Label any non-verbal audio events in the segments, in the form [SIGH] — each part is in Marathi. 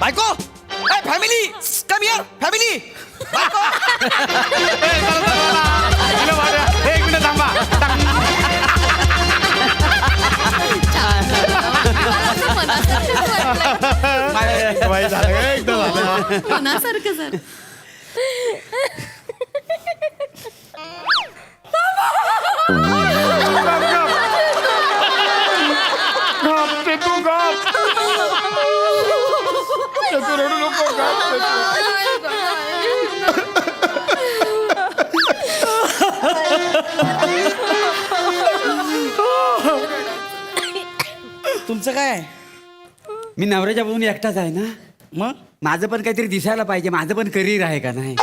बायको? फॅमिली कम हिअर फॅमिली वाईट [LAUGHS] झालं एकदम झालं. मनासारखं सर गप ते तू गप ते तू रडू नको गप ते तू. तुमचं काय? मी नवऱ्याच्या बघून एकटाच आहे ना? मग? माझं पण काहीतरी दिसायला पाहिजे. माझं पण करिअर आहे का नाही?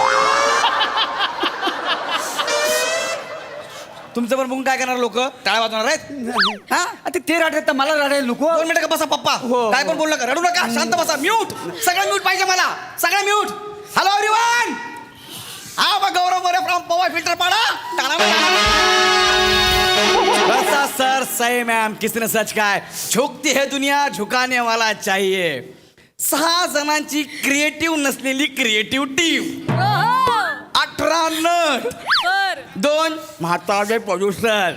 तुमचं पण बघून काय करणार लोक? टाळ्या वाजवणार आहेत? हा? ते रडत तर मला रडायला नको. दोन मिनिटं का बसा पप्पा? हो. काय पण बोलू नका. रडू नका. शांत बसा. म्यूट. सगळं म्यूट पाहिजे मला. सगळं म्यूट. हॅलो एव्हरीवन हा मग Gaurav More from Powai filter Pada. Sir सही मैम। किसने सच काय झुकती है दुनिया झुकाने वाला चाहिए। सहा जणांची क्रिएटिव्ह नसलेली क्रिएटिव्ह टीम अठरा नट। दोन म्हातारे प्रोड्युसर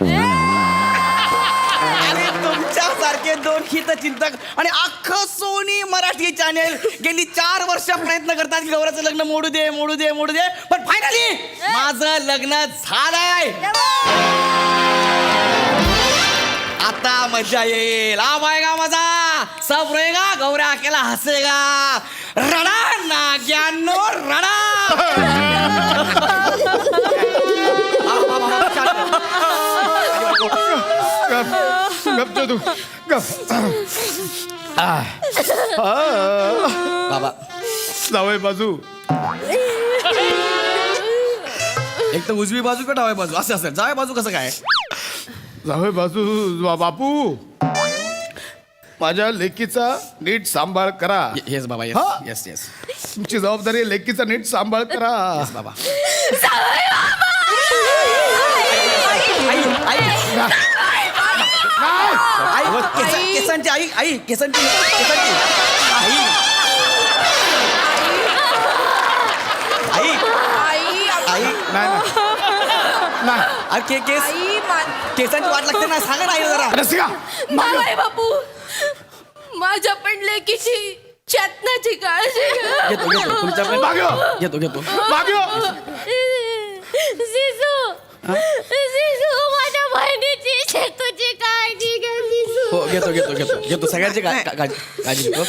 आणि तुमच्यासारखे दोन हितचिंतक आणि अख्खं सोनी मराठी चॅनेल गेली चार वर्ष प्रयत्न करतात की गौराचं लग्न मोडू दे मोडू दे मोडू दे. पण फायनली माझं लग्न झालंय. आता मजा येईल. आ का मजा. सब रहेगा गौरा अकेला हसेगा रडा नाग्यानो रडा. गप गप ते गप. बाबा. जावय बाजू. एक तर उजवी बाजू का डाव्या बाजू? असं असेल जाव्या बाजू कसं काय? जावय बाजू बा- बापू. माझ्या लेकीचा नीट सांभाळ करा. येस बाबा हा? Yes yes. तुमची जबाबदारी आहे, लेकीचा नीट सांभाळ करा. बाबा. आई आई केसा- केसांची आई आई केसांची केसांची. आई. आई. आई. नाही नाही. नाही. अरे के केस. केसांची वाट लागते ना सांगा ना आई जरा. रसिका बाबाई बापू. माझ्या पण लेकीची चेतनाची काळजी घ्या. घेतो घेतो तुमच्या पण. मागं. घेतो घेतो. मागं. जिजू जिजू माझ्या बहिणीची शेतूची काळजी घ्या जिजू. हो घेतो घेतो घेतो. घेतो सगळ्यांची का- का- काळजी काळजी घेतो.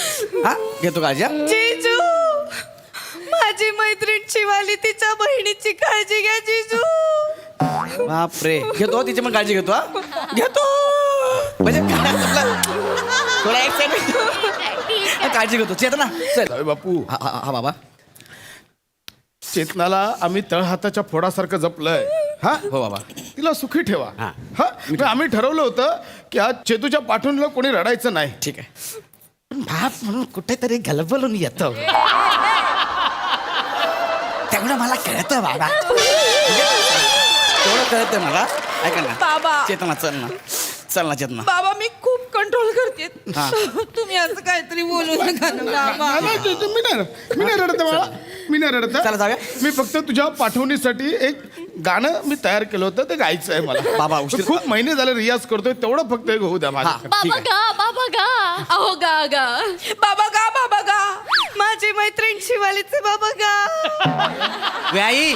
हा? घेतो काळजी हा? जिजू माझी मैत्रीण शिवाली तिच्या बहिणीची काळजी घ्या जिजू. बापरे. घेतो तिची पण काळजी घेतो हा. घेतो. म्हणजे काय आपलं? थोडा एक्साइटमेंट काळजी घेतो. चेतना चल. जावई बापू. हा हा हा बाबा. चेतनाला आम्ही तळहाताच्या फोडासारखं जपलंय. हा? हो बाबा. तिला सुखी ठेवा. हा. हा? मग आम्ही ठरवलं होतं की आज चेतूच्या पाठून कोणी रडायचं नाही. ठीक आहे. बाप म्हणून कुठेतरी गलबलून येतो. [LAUGHS] तेवढं मला कळतं बाबा. [LAUGHS] तेवढं कळतं मला. ऐका ना. बाबा. चेतना चल ना. चल ना चेतना. बाबा मी खूप कंट्रोल करते. हा. तुम्ही असं काहीतरी बोलू नका ना बाबा. नाही, नाही, ते- ते- मी नाही मी नाही रडत आहे बाळा. मी नाही रडत आहे. चला जाऊया. मी फक्त तुझ्या पाठवणीसाठी एक गाणं मी तयार केलं होतं. ते गायचं आहे मला. बाबा, उशीर- खूप महिने झाले रियाज करतोय. तेवढं फक्त एक होऊ द्या माझ्या हा. ठीक बाबा आहे. गा बाबा गा. अहो गा गा. बाबा गा बाबा गा. माझी मैत्रीण शिवालीचे बाबा गा. आई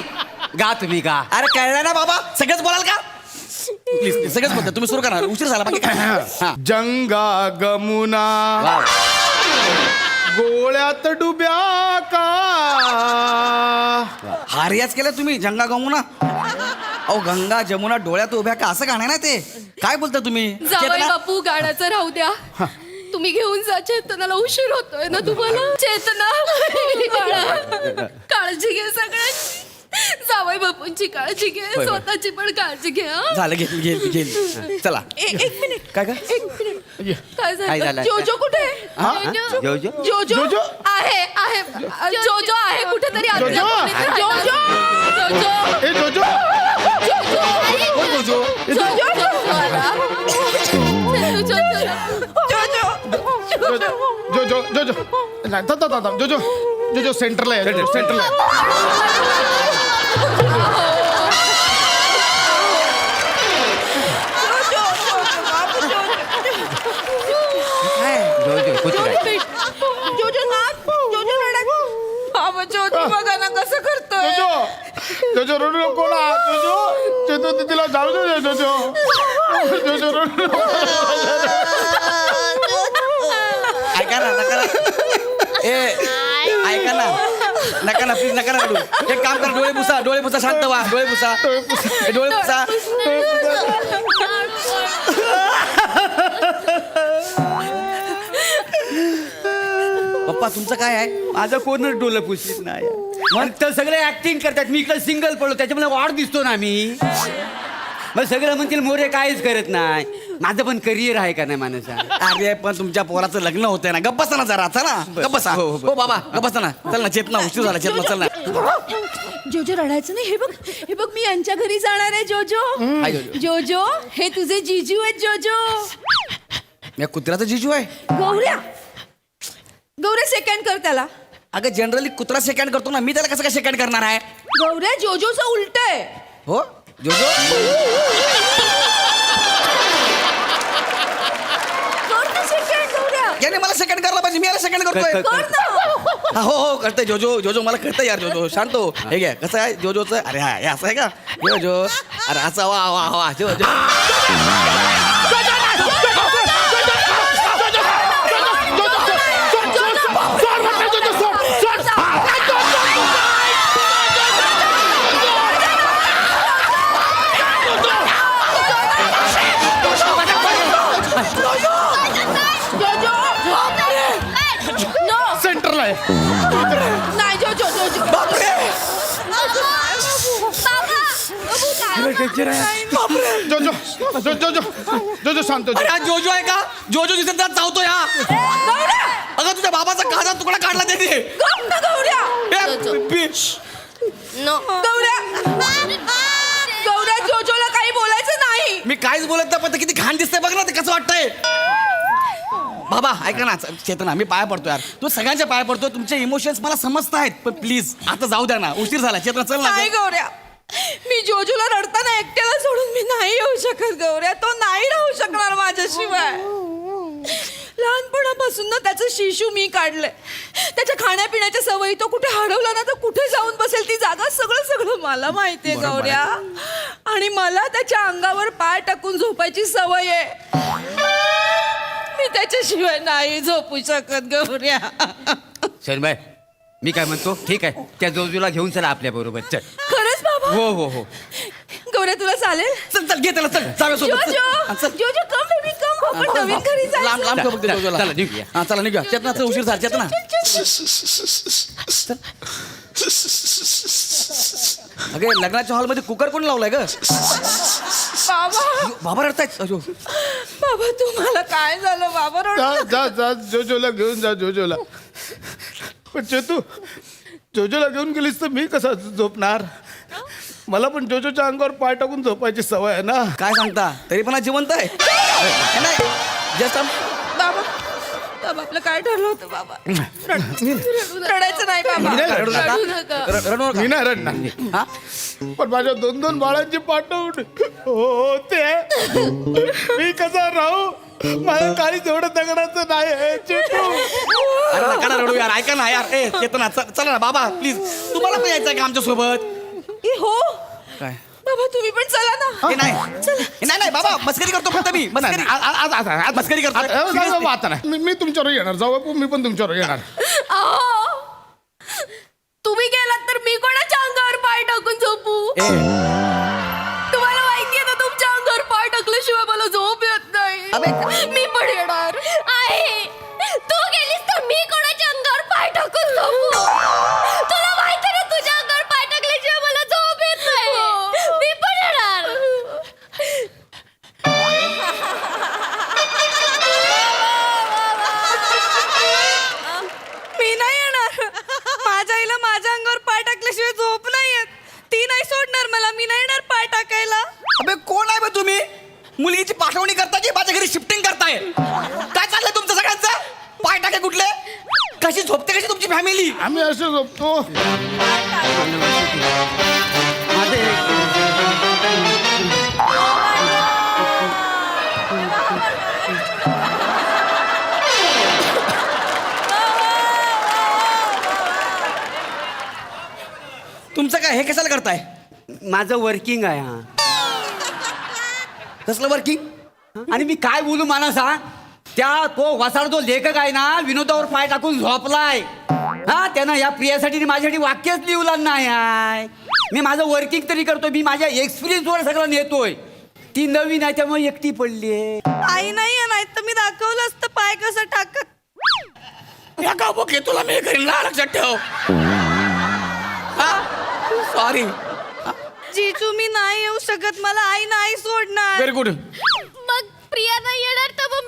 गा तुम्ही गा. अरे कळलं ना बाबा. सगळंच बोलाल का? प्लीज प्लीज सगळंच बोलतो. तुम्ही सुरू करा. उशीर झाला बाकी. काय हा. जंगा गमुना. वा. गोळ्यात डुब्या का? हा रियाज केला तुम्ही जंगा गमुना. अहो गंगा जमुना डोळ्यात उभ्या का? असं गाणं आहे ना ते? काय बोलता तुम्ही? जावई चेतना? बापू गाण्याचं राहू द्या. तुम्ही घेऊन जा चेतनाला उशीर होतोय ना तुम्हाला? चेतना बाळा, काळजी घे सगळ्यांची. जावई बापूंची काळजी घे होय. स्वतःची पण काळजी घे हं? झालं घेतली घेतली घेतली चला ए- एक मिनिट काय काय एक मिनिट. काय काय झालं झालं? जोजो कुठे हा? जोजो जोजो? जोजो जोजो? आहे आहे जोजो आहे कुठेतरी जोजो? खोलीत. जोजो ए जोजो जोजो कोण? जोजो जोजो. जोजो जो जो जो जो नाही थांब, थांब, थांब, जो जो जो जो सेंटरला आहे सेंटरला आहे. जो जो रडू नको ना जो जो जो जो ते तिला जाऊ दे जो जो जो जो रडू नको ऐका ना नका ना. ए ऐका ना नका ना प्लीज नका ना रडू एक काम कर डोळे पुसा डोळे पुसा शांत व्हा डोळे पुसा ए, डोळे पुसा पप्पा तुमचं काय आहे? माझं कोणच डोलं पुसलीत नाही. मग तर सगळे ऍक्टिंग करतात. मी इकडे सिंगल पडलो त्याच्यामुळे वाढ दिसतो ना मी. मग सगळं म्हणतील मोरे काहीच करत नाही. माझं पण करिअर आहे का नाही माणसा? अरे पण तुमच्या पोराचं लग्न होतंय ना. गप्प बसा ना जरा चला. गप्प बसा. हो, हो, हो बाबा गप्प बसा ना. चल ना चेतना उशीर झाला चेतना चल ना. जोजो रडायचं नाही. हे बघ हे बघ मी यांच्या घरी जाणार आहे जोजो. जोजो. जोजो हे तुझे जीजू आहेत जोजो. या कुत्र्याचं जिजू आहे? गौऱ्या गौऱ्या सेकंड कर त्याला. अगं जनरली कुत्रा सेकंड करतो ना मी त्याला कसं काय सेकंड करणार आहे? गौऱ्या जोजोचं उलट आहे. हो? जोजो? कर ना सेकंड गौऱ्या. याने मला सेकंड करायला पाहिजे मी याला सेकंड करतोय. कर, कर ना. हा, हो हो करतोय जोजो जोजो मला कळतं यार जोजो शांत हो. हे. घ्या कसं आहे जोजोचं? अरे हा हे असं आहे का? जोजो अरे असं वा वा वा जोजो. जो जो जो जो जो जो जो शांत हो अरे हा जोजो आहे का? जोजो दिसत त्यात चावतो या. अगं तुझ्या बाबाचा काढा तुकडा काढला त्याने. गप ना गौऱ्या जोजोला काही बोलायचं नाही. मी काहीच बोलत नाही पण ते किती घाण दिसतंय बघ ना ते कसं वाटतंय. बाबा ऐका ना चेतना मी पाया पडतो यार. तू सगळ्यांच्या पाया पडतो तुमचे इमोशन्स मला समजत आहेत पण प्लीज आता जाऊ द्या ना उशीर झाला चेतना चल ना नाही गौऱ्या मी जोजोला रडताना एकट्याला सोडून मी नाही येऊ शकत गौऱ्या. तो नाही राहू शकणार माझ्याशिवाय. लहानपणापासून ना त्याचं शिशू मी काढलंय. त्याच्या खाण्यापिण्याच्या सवयी तो कुठे हरवला ना तर कुठे जाऊन बसेल ती जागा सगळं सगळं मला माहितीये गौऱ्या. आणि मला त्याच्या अंगावर पाय टाकून झोपायची सवय आहे. मी त्याच्याशिवाय नाही झोपू शकत गौऱ्या. शरणबाई मी काय म्हणतो ठीक आहे त्या जोजूला घेऊन चला आपल्या बरोबर चल खरंच बाबा हो हो हो गौऱ्या तुला चालेल चल चल घे त्याला चल जाऊया सोबत चल. हा, जोजो चल. जोजो कम बेबी कम आपण नवीन घरी जायचं. लांब लांब ठेव फक्त चला, जोजोला. चला, निघूया. हा चला निघूया चेतना चल उशीर झाला चेतना अगे लग्नाच्या हॉलमध्ये कुकर कोण लावलाय ग बाबा बाबा रडतायत अयो बाबा तुम्हाला काय झालं बाबा रडू जा. जा जा जोजोला घेऊन जा जोजोला पण चेतू जोजोला घेऊन गेलीस तर मी कसा झोपणार? मला पण जोजोच्या अंगावर पाय टाकून झोपायची सवय आहे ना. काय सांगता? तरी पण हा जिवंत आहे. हे नाही जस्ट बाबा बाबा आपलं काय ठरलं होतं बाबा? रड- रडायचं नाही बाबा. नाही, रडू नका. रडू नका. रडू नका. मी नाही रडणार. हा? पण माझ्या दोन दोन बाळांची पाठवून हो ते मी कसा राहू? माझ्या काही तेवढं दगडाचं नाही आहे, अरे नका ना रडू यार ऐका ना यार. ए चेतना च- चला ना बाबा प्लीज तुम्हाला पण यायचंय का आमच्यासोबत ए, हो. काय? बाबा तुम्ही पण चला ना. हे नाही. हे नाही नाही बाबा मस्करी करतो फक्त मी. मस्करी. आ- आ- आ- आ- आ- मस्करी करतोय. आ- आ- Seriously. आ- आता नाही. मी- मी तुमच्यावर येणार. जाऊ बापू, मी पण तुमच्यावर येणार. अहो, तुम्ही गेलात तर मी कोणाच्या अंगावर पाय टाकून झोपू? ए मी पण येणार. फॅमिली आम्ही असं झोपतो माझं तुमचं काय हे कशाला करताय? माझं वर्किंग आहे हा. कसलं वर्किंग आणि मी काय बोलू मला सांग त्या तो वसाड जो लेखक आहे ना विनोदावर पाय टाकून झोपलाय. हा त्यानं या प्रियासाठी माझ्यासाठी वाक्यच लिहिलं नाही. आहे मी माझं वर्किंग तरी करतोय मी माझ्या एक्सपिरियन्सवर सगळं नेतोय. ती नवीन आहे त्यामुळे एकटी पडली आहे आई नाही नाही तर मी दाखवलं असतं पाय कसं टाकत या का बघे तुला मी घरी ना लक्षात ठेव. सॉरी जीजू मी नाही येऊ शकत मला आई नाही सोडणार. व्हेरी गुड मग प्रिया नाही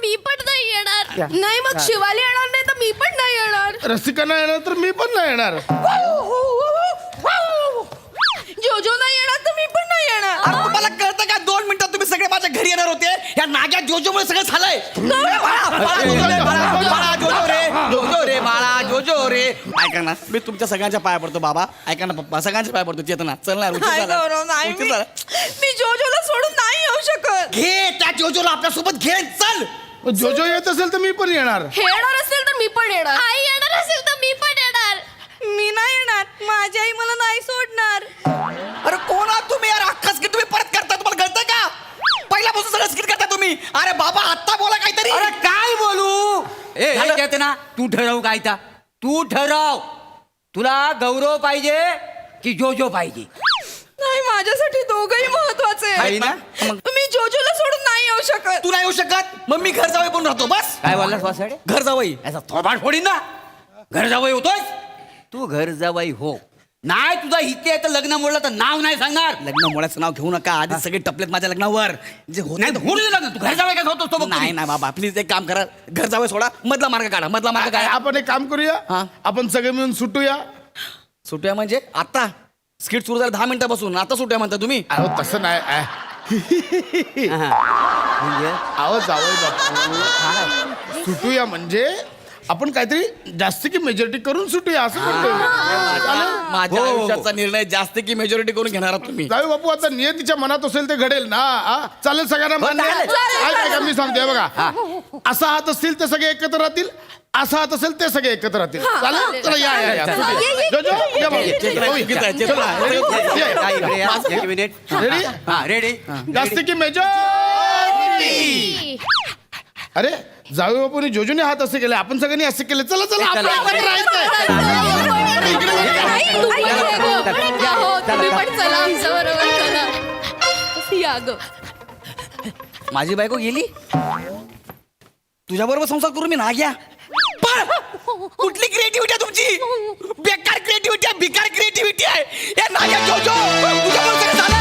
मी पण नाही येणार. नाही मग शिवाली येणार नाही तर मी पण नाही येणार. रसिका नाही येणार तर मी पण नाही येणार. जोजो नाही येणार तर मी पण नाही येणार. अरे तुम्हाला कळतं का? दोन मिनिटात तुम्ही सगळे माझ्या घरी येणार होते. या नाग्या जोजोमुळे सगळं झालंय. बाळा, बाळा, जोजो रे, बाळा, बाळा, जोजो. रे जोजो रे बाळा जोजो रे. ऐका ना मी तुमच्या सगळ्यांच्या पाया पडतो बाबा. ऐका ना पप्पा सगळ्यांच्या पाया पडतो. चेतना चल ना उशीर नाही झाला. गौरव नाही उशीर मी झाला. मी जोजोला सोडून नाही येऊ शकत. घे त्या जोजोला आपल्यासोबत घे चल. जो जो येत असेल तर मी पण येणार. हे येणार असेल तर मी पण येणार. आई येणार असेल तर मी पण येणार. मी नाही येणार. माझी आई मला नाही सोडणार. अरे कोण आहात तुम्ही? यार अख्खा स्किट तुम्ही परत करता तुम्हाला कळतं का? पहिल्यापासून सगळं स्किट करता तुम्ही. अरे बाबा आत्ता बोला काहीतरी. अरे काय बोलू? ए झालं? हे ना? तू ठरव काय ता. तू ठरव. तुला गौरव पाहिजे की जोजो पाहिजे. नाही माझ्यासाठी दोघही महत्त्वाचे आहे ना? मग- मी जोजोला सोडून नाही येऊ शकत. तू नाही येऊ शकत? मग मी घर जावई पण राहतो बस. काय बोललास वासाडे घर जावई. याचा थोबाड फोडीन ना. घर जावई होतोय तू घर जावई हो. नाही तुझा इथे आहे तर लग्न मोडलं तर नाव नाही सांगणार. लग्न मुळाचं नाव घेऊ नका. आधी सगळे टपलेत माझ्या लग्नावर. जे होत नाही तर होऊ दे लग्न. तू घर जावई काय होतो तो बघ नाही. नाही बाबा. प्लीज एक काम करा. घर जावं सोडा. मधला मार्ग काढा. मधला मार्ग काय काढा. आपण एक काम करूया. हा. आपण सगळे मिळून सुटूया. सुट्या म्हणजे? आता स्किट सुरू झालं दहा मिनिटापासून आता सुट्या म्हणता तुम्ही अहो तसं नाही. हा. म्हणजे अहो जावई बापू सुटूया म्हणजे आपण काहीतरी जास्त की मेजॉरिटी करून सुटूया असं म्हणतोय? माझ्या हो. आयुष्याचा निर्णय जास्त की मेजॉरिटी करून घेणार आहात तुम्ही जावई बापू आता नियतीच्या मनात असेल ते घडेल ना हा? चालेल सगळ्यांना मान्य आहे? चालेल. ऐका, ऐका, मी सांगते बघा असा हात असतील ते सगळे एकत्र राहतील असा हात असेल ते सगळे एकत्र राहतील. चालेल. चला या या. जो, जो, या बाबू. हा रेडी जास्त की मेजॉरिटी अरे जावे बापूने जोजूने हात असे केले. आपण सगळ्यांनी असे केले. चला चला आपण चला. एकत्र राहायचंय. आई, तू पण ये गं. या तुम्ही पण चला आमच्या बरोबर चला. या ग. माझी बायको गेली? तुझ्या बरोबर संसार करू मी ना घ्या. कुठली क्रिएटिव्हिटी आहे तुमची? बेकार क्रिएटिव्हिटी आहे भिकार क्रिएटिव्हिटी आहे. या नाया जोजो तुझ्यामुळे